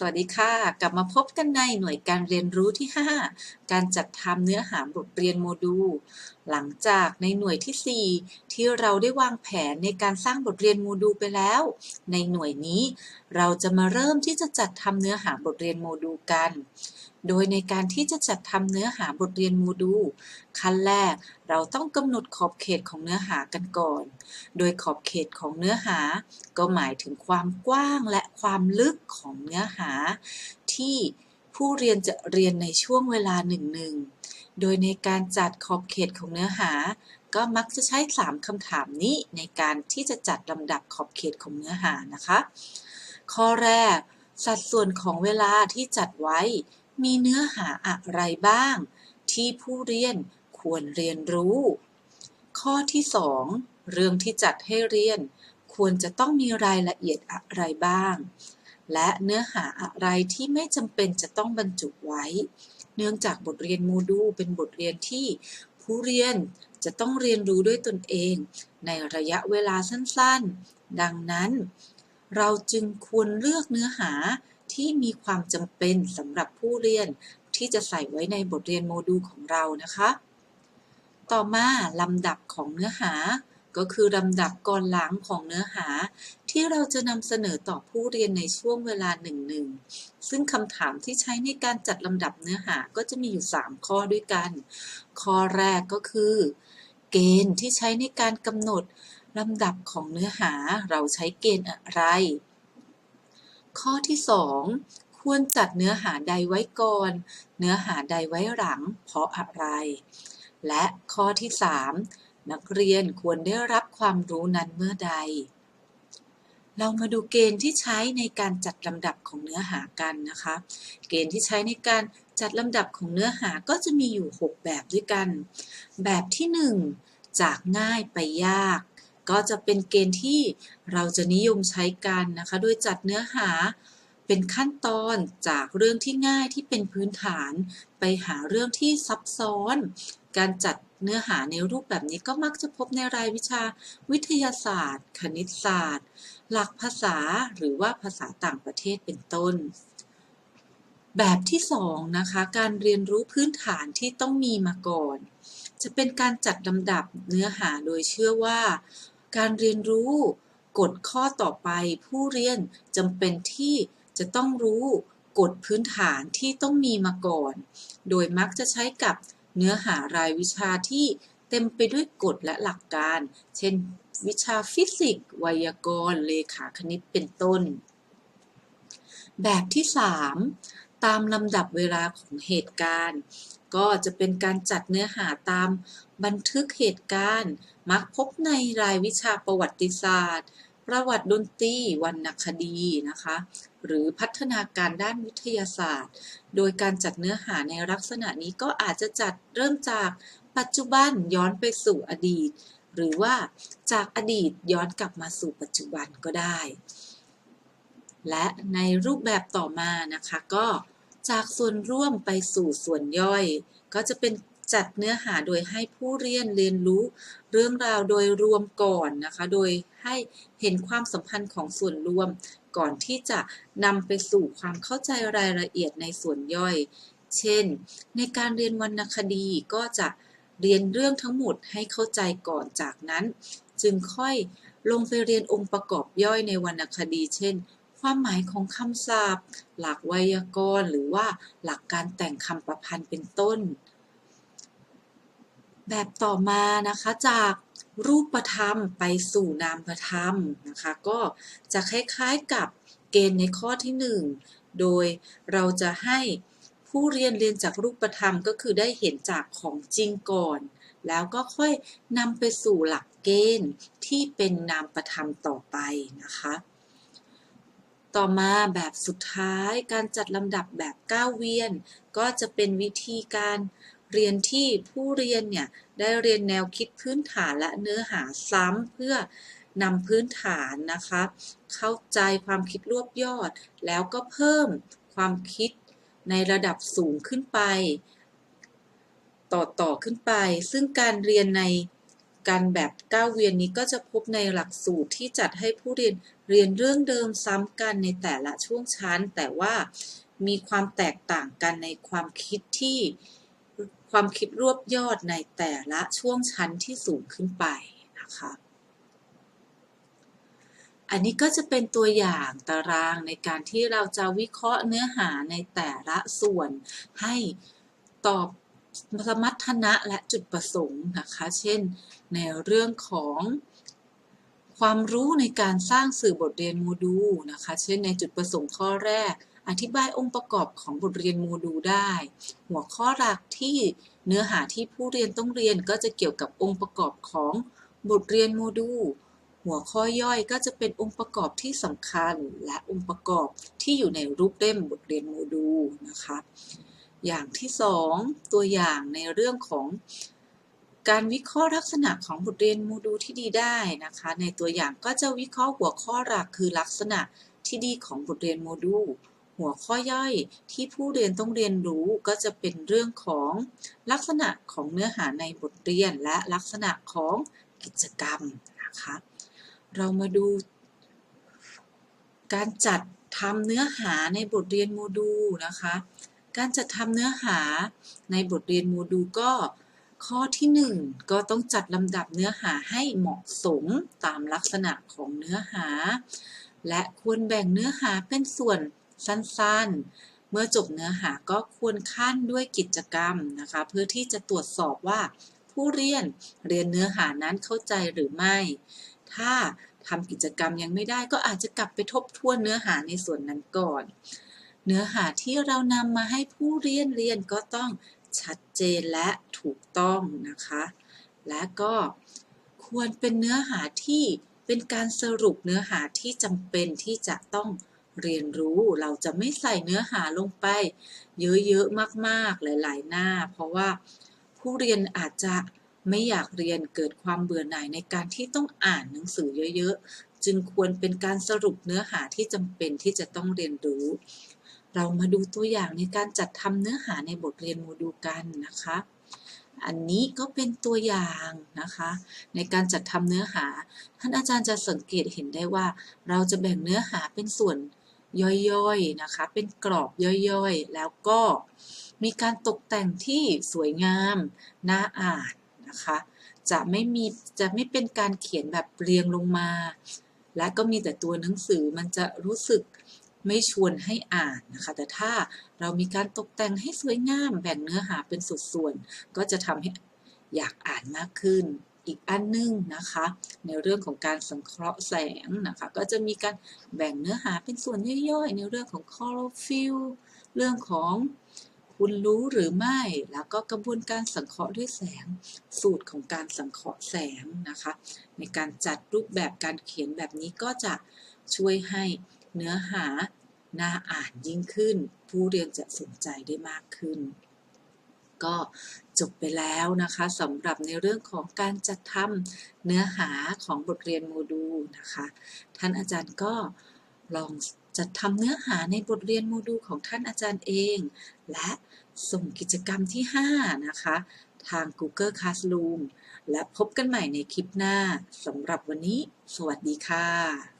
สวัสดีค่ะ กลับมาพบกันในหน่วยการเรียนรู้ที่ 5 การจัดทำเนื้อหาบทเรียนโมดูล หลังจากในหน่วยที่ 4 ที่เราได้วางแผนในการสร้างบทเรียนโมดูลไปแล้ว ในหน่วยนี้ เราจะมาเริ่มที่จะจัดทำเนื้อหาบทเรียนโมดูลกัน โดยในการที่จะจัดทำเนื้อหาบทเรียนโมดูลขั้นแรก เราต้องกำหนดขอบเขตของเนื้อหากันก่อน โดยขอบเขตของเนื้อหา ก็หมายถึงความกว้างและความลึกของเนื้อหา ที่ผู้เรียนจะเรียนในช่วงเวลาหนึ่งหนึ่ง โดยในการจัดขอบเขตของเนื้อหา ก็มักจะใช้ 3คำถามนี้ในการที่จะจัดลำดับขอบเขตของเนื้อหานะคะ ข้อแรก สัดส่วนของเวลาที่จัดไว้ มีเนื้อหาอะไรบ้าง ที่ผู้เรียนควรเรียนรู้ ข้อที่ 2 เรื่องที่จัดให้เรียน ควรจะต้องมีรายละเอียดอะไรบ้าง และเนื้อหาอะไรที่ไม่จำเป็นจะต้องบรรจุไว้ เนื่องจากบทเรียนโมดูลเป็นบทเรียนที่ผู้เรียนจะต้องเรียนรู้ด้วยตนเอง ในระยะเวลาสั้นๆ ดังนั้น เราจึงควรเลือกเนื้อหาที่มีความจำเป็นสำหรับผู้เรียนที่จะใส่ไว้ในบทเรียนโมดูลของเรานะคะ ต่อมาลำดับของเนื้อหา ก็คือลำดับก่อนหลังของเนื้อหา ที่เราจะนำเสนอต่อผู้เรียนในช่วงเวลาหนึ่งหนึ่งซึ่งคำถามที่ใช้ในการจัดลำดับเนื้อหาก็จะมีอยู่ 3 ข้อด้วยกัน ข้อแรกก็คือ เกณฑ์ที่ใช้ในการกำหนดลำดับของเนื้อหาเราใช้เกณฑ์อะไร ข้อที่ 2 ควรจัดเนื้อหาใดไว้ก่อน เนื้อหาใดไว้หลัง เพราะอะไร และข้อที่ 3 นักเรียนควรได้รับความรู้นั้นเมื่อใด เรามาดูเกณฑ์ที่ใช้ในการจัดลำดับของเนื้อหากันนะคะ เกณฑ์ที่ใช้ในการจัดลำดับของเนื้อหาก็จะมีอยู่ 6 แบบด้วยกัน แบบที่ 1 จากง่ายไปยาก ก็จะเป็นเกณฑ์ที่เราจะนิยมใช้กันนะคะ โดยจัดเนื้อหาเป็นขั้นตอนจากเรื่องที่ง่ายที่เป็นพื้นฐาน ไปหาเรื่องที่ซับซ้อน การจัดเนื้อหาในรูปแบบนี้ก็มักจะพบในรายวิชาวิทยาศาสตร์ คณิตศาสตร์ หลักภาษาหรือว่าภาษาต่างประเทศเป็นต้น แบบที่2นะคะ การเรียนรู้พื้นฐานที่ต้องมีมาก่อน จะเป็นการจัดลำดับเนื้อหาโดยเชื่อว่า การเรียนรู้กฎข้อต่อไปผู้เรียนจำเป็นที่จะต้องรู้กฎพื้นฐานที่ต้องมีมาก่อน โดยมักจะใช้กับเนื้อหารายวิชาที่ เต็มไปด้วยกฎและหลักการ เช่น วิชาฟิสิกส์ ไวยากรณ์ เลขาคณิต เป็นต้น แบบที่ 3 ตามลำดับเวลาของเหตุการณ์ ก็จะเป็นการจัดเนื้อหาตามบันทึกเหตุการณ์ มักพบในรายวิชาประวัติศาสตร์ ประวัติดนตรีวรรณคดีนะคะ หรือพัฒนาการด้านวิทยาศาสตร์ โดยการจัดเนื้อหาในลักษณะนี้ก็อาจจะจัดเริ่มจาก ปัจจุบันย้อนไปสู่อดีต หรือว่าจากอดีตย้อนกลับมาสู่ปัจจุบันก็ได้ และในรูปแบบต่อมานะคะก็จากส่วนร่วมไปสู่ส่วนย่อย ก็จะเป็นจัดเนื้อหาโดยให้ผู้เรียนเรียนรู้เรื่องราวโดยรวมก่อนนะคะ โดยให้เห็นความสัมพันธ์ของส่วนรวม ก่อนที่จะนำไปสู่ความเข้าใจรายละเอียดในส่วนย่อย เช่น ในการเรียนวรรณคดีก็จะ เรียนเรื่องทั้งหมดให้เข้าใจก่อนจากนั้น จึงค่อยลงไปเรียนองค์ประกอบย่อยในวรรณคดี เช่น ความหมายของคำศัพท์ หลักไวยากรณ์ หรือว่าหลักการแต่งคำประพันธ์เป็นต้น แบบต่อมานะคะจากรูปธรรมไปสู่นามธรรมนะคะ ก็จะคล้ายๆกับเกณฑ์ในข้อที่ 1 โดยเราจะให้ ผู้เรียนเรียนจากรูปธรรมก็คือได้เห็นจากของจริงก่อน แล้วก็ค่อยนำไปสู่หลักเกณฑ์ที่เป็นนามประธรรมต่อไปนะคะ ต่อมาแบบสุดท้ายการจัดลำดับแบบก้าวเวียน ก็จะเป็นวิธีการเรียนที่ผู้เรียนเนี่ย ได้เรียนแนวคิดพื้นฐานและเนื้อหาซ้ำเพื่อนำพื้นฐานนะคะ เข้าใจความคิดรวบยอด แล้วก็เพิ่มความคิด ในระดับสูงขึ้นไป ต่อต่อขึ้นไป ซึ่งการเรียนในการแบบก้าวเวียนนี้ก็จะพบในหลักสูตรที่จัดให้ผู้เรียนเรียนเรื่องเดิมซ้ำกันในแต่ละช่วงชั้น แต่ว่ามีความแตกต่างกันในความคิดที่ความคิดรวบยอดในแต่ละช่วงชั้นที่สูงขึ้นไปนะคะ อันนี้ก็จะเป็นตัวอย่างตารางในการที่เราจะวิเคราะห์เนื้อหาในแต่ละส่วน ให้ตอบสมรรถนะและจุดประสงค์นะคะ เช่น ในเรื่องของความรู้ในการสร้างสื่อบทเรียนโมดูลนะคะ เช่น ในจุดประสงค์ข้อแรก อธิบายองค์ประกอบของบทเรียนโมดูลได้ หัวข้อหลักที่เนื้อหาที่ผู้เรียนต้องเรียนก็จะเกี่ยวกับองค์ประกอบของบทเรียนโมดูล หัวข้อย่อยก็จะเป็นองค์ประกอบที่สำคัญและองค์ประกอบที่อยู่ในรูปเล่มบทเรียนโมดูลนะคะ อย่างที่สองตัวอย่างในเรื่องของการวิเคราะห์ลักษณะของบทเรียนโมดูลที่ดีได้นะคะ ในตัวอย่างก็จะวิเคราะห์หัวข้อหลักคือลักษณะที่ดีของบทเรียนโมดูลหัวข้อย่อยที่ผู้เรียนต้องเรียนรู้ก็จะเป็นเรื่องของลักษณะของเนื้อหาในบทเรียนและลักษณะของกิจกรรมนะคะ เรามาดู การจัดทำเนื้อหาในบทเรียนโมดูลนะคะ การจัดทำเนื้อหาในบทเรียนโมดูลก็ข้อที่ 1 ก็ต้องจัดลำดับเนื้อหาให้เหมาะสมตามลักษณะของเนื้อหา และควรแบ่งเนื้อหาเป็นส่วนสั้นๆ เมื่อจบเนื้อหาก็ควรขั้นด้วยกิจกรรมนะคะ เพื่อที่จะตรวจสอบว่าผู้เรียนเรียนเนื้อหานั้นเข้าใจหรือไม่ ถ้าทำกิจกรรมยังไม่ได้ก็อาจจะกลับไปทบทวนเนื้อหาในส่วนนั้นก่อน เนื้อหาที่เรานำมาให้ผู้เรียนเรียนก็ต้องชัดเจนและถูกต้องนะคะ และก็ควรเป็นเนื้อหาที่เป็นการสรุปเนื้อหาที่จำเป็นที่จะต้องเรียนรู้ เราจะไม่ใส่เนื้อหาลงไป เยอะๆมากๆหลาย ๆ หน้า เพราะว่าผู้เรียนอาจจะ ไม่อยากเรียนเกิดความเบื่อหน่ายในการที่ต้องอ่านหนังสือเยอะๆ จึงควรเป็นการสรุปเนื้อหาที่จำเป็นที่จะต้องเรียนรู้ เรามาดูตัวอย่างในการจัดทำเนื้อหาในบทเรียนโมดูลกันนะคะ อันนี้ก็เป็นตัวอย่างนะคะ ในการจัดทำเนื้อหา ท่านอาจารย์จะสังเกตเห็นได้ว่า เราจะแบ่งเนื้อหาเป็นส่วนย่อยๆนะคะ เป็นกรอบย่อยๆ แล้วก็มีการตกแต่งที่สวยงาม น่าอ่าน นะคะ จะไม่มีจะไม่เป็นการเขียนแบบเรียงลงมา และก็มีแต่ตัวหนังสือมันจะรู้สึกไม่ชวนให้อ่านนะคะ แต่ถ้าเรามีการตกแต่งให้สวยงาม แบ่งเนื้อหาเป็นส่วนๆก็จะทำให้อยากอ่านมากขึ้น อีกอันนึงนะคะ ในเรื่องของการสังเคราะห์แสงนะคะ ก็จะมีการแบ่งเนื้อหาเป็นส่วนย่อยๆ ในเรื่องของ chlorophyll เรื่องของ คุณรู้หรือไม่ แล้วก็กระบวนการสังเคราะห์ด้วยแสง สูตรของการสังเคราะห์แสงนะคะ ในการจัดรูปแบบการเขียนแบบนี้ก็จะช่วยให้เนื้อหาน่าอ่านยิ่งขึ้น ผู้เรียนจะสนใจได้มากขึ้น ก็จบไปแล้วนะคะสำหรับในเรื่องของการจัดทำเนื้อหาของบทเรียนโมดูลนะคะ ท่านอาจารย์ก็ ลองจัดทำเนื้อหาในบทเรียนโมดูลของท่านอาจารย์เอง และส่งกิจกรรมที่ 5 นะคะ ทาง Google Classroom และพบกันใหม่ในคลิปหน้าสำหรับวันนี้ สวัสดีค่ะ